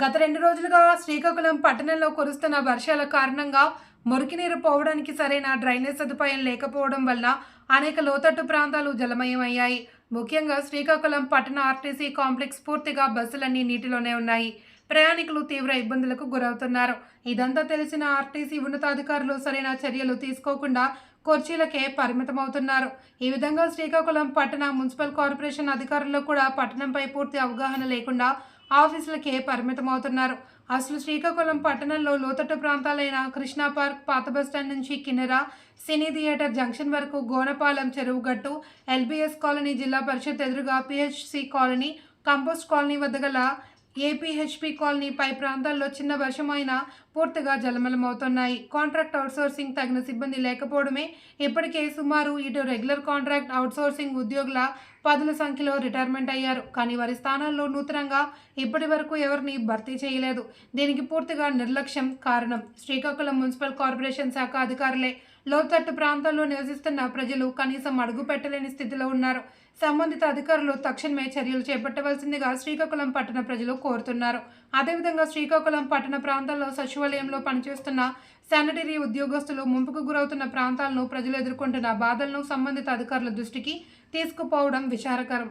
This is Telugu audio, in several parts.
గత రెండు రోజులుగా శ్రీకాకుళం పట్టణంలో కురుస్తున్న వర్షాల కారణంగా మురికి నీరు పోవడానికి సరైన డ్రైనేజ్ సదుపాయం లేకపోవడం వల్ల అనేక లోతట్టు ప్రాంతాలు జలమయమయ్యాయి. ముఖ్యంగా శ్రీకాకుళం పట్టణ ఆర్టీసీ కాంప్లెక్స్ పూర్తిగా బస్సులన్నీ నీటిలోనే ఉన్నాయి. ప్రయాణికులు తీవ్ర ఇబ్బందులకు గురవుతున్నారు. ఇదంతా తెలిసిన ఆర్టీసీ ఉన్నతాధికారులు సరైన చర్యలు తీసుకోకుండా కుర్చీలకే పరిమితమవుతున్నారు. ఈ విధంగా శ్రీకాకుళం పట్టణ మున్సిపల్ కార్పొరేషన్ అధికారులు కూడా పట్టణంపై పూర్తి అవగాహన లేకుండా ఆఫీసులకే పరిమితమవుతున్నారు. అసలు శ్రీకాకుళం పట్టణంలో లోతట్టు ప్రాంతాలైన కృష్ణా పార్క్ పాత బస్టాండ్ నుంచి కిన్నెర సినీ థియేటర్ జంక్షన్ వరకు గోనపాలెం చెరువుగట్టు ఎల్బీఎస్ కాలనీ జిల్లా పరిషత్ ఎదురుగా పిహెచ్సి కాలనీ కంపోస్ట్ కాలనీ వద్ద గల ఏపీహెచ్పి కాలనీ పై ప్రాంతాల్లో చిన్న వర్షమైనా పూర్తిగా జలమలమవుతున్నాయి. కాంట్రాక్ట్ అవుట్సోర్సింగ్ తగిన సిబ్బంది లేకపోవడమే ఇప్పటికే సుమారు ఇటు రెగ్యులర్ కాంట్రాక్ట్ అవుట్సోర్సింగ్ ఉద్యోగుల పదుల సంఖ్యలో రిటైర్మెంట్ అయ్యారు. కానీ వారి స్థానాల్లో నూతనంగా ఇప్పటి వరకు ఎవరిని భర్తీ చేయలేదు. దీనికి పూర్తిగా నిర్లక్ష్యం కారణం శ్రీకాకుళం మున్సిపల్ కార్పొరేషన్ శాఖ అధికారులే. లోతట్టు ప్రాంతాల్లో నివసిస్తున్న ప్రజలు కనీసం అడుగు పెట్టలేని స్థితిలో ఉన్నారు. సంబంధిత అధికారులు తక్షణమే చర్యలు చేపట్టవలసిందిగా శ్రీకాకుళం పట్టణ ప్రజలు కోరుతున్నారు. అదేవిధంగా శ్రీకాకుళం పట్టణ ప్రాంతాల్లో సచివాలయంలో పనిచేస్తున్న శానిటరీ ఉద్యోగస్తులు ముంపుకు గురవుతున్న ప్రాంతాలను ప్రజలు ఎదుర్కొంటున్న బాధలను సంబంధిత అధికారుల దృష్టికి తీసుకుపోవడం విచారకరం.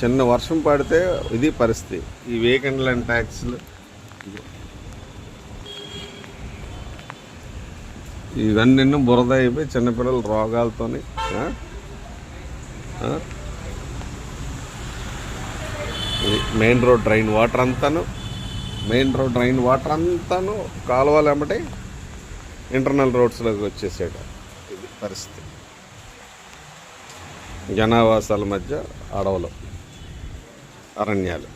చిన్న వర్షం పడితే ఇది పరిస్థితి. ఈ వీకెండ్ ల్యాండ్ ట్యాక్స్లు ఇవన్నీ బురద అయిపోయి చిన్నపిల్లలు రోగాలతో మెయిన్ రోడ్ డ్రైన్ వాటర్ అంతాను. మెయిన్ రోడ్ డ్రైన్ వాటర్ అంతాను కాలువలు వెంబడి ఇంటర్నల్ రోడ్స్లోకి వచ్చేసాడు ఇది పరిస్థితి. జనావాసాల మధ్య అడవులు అరణ్యాలు.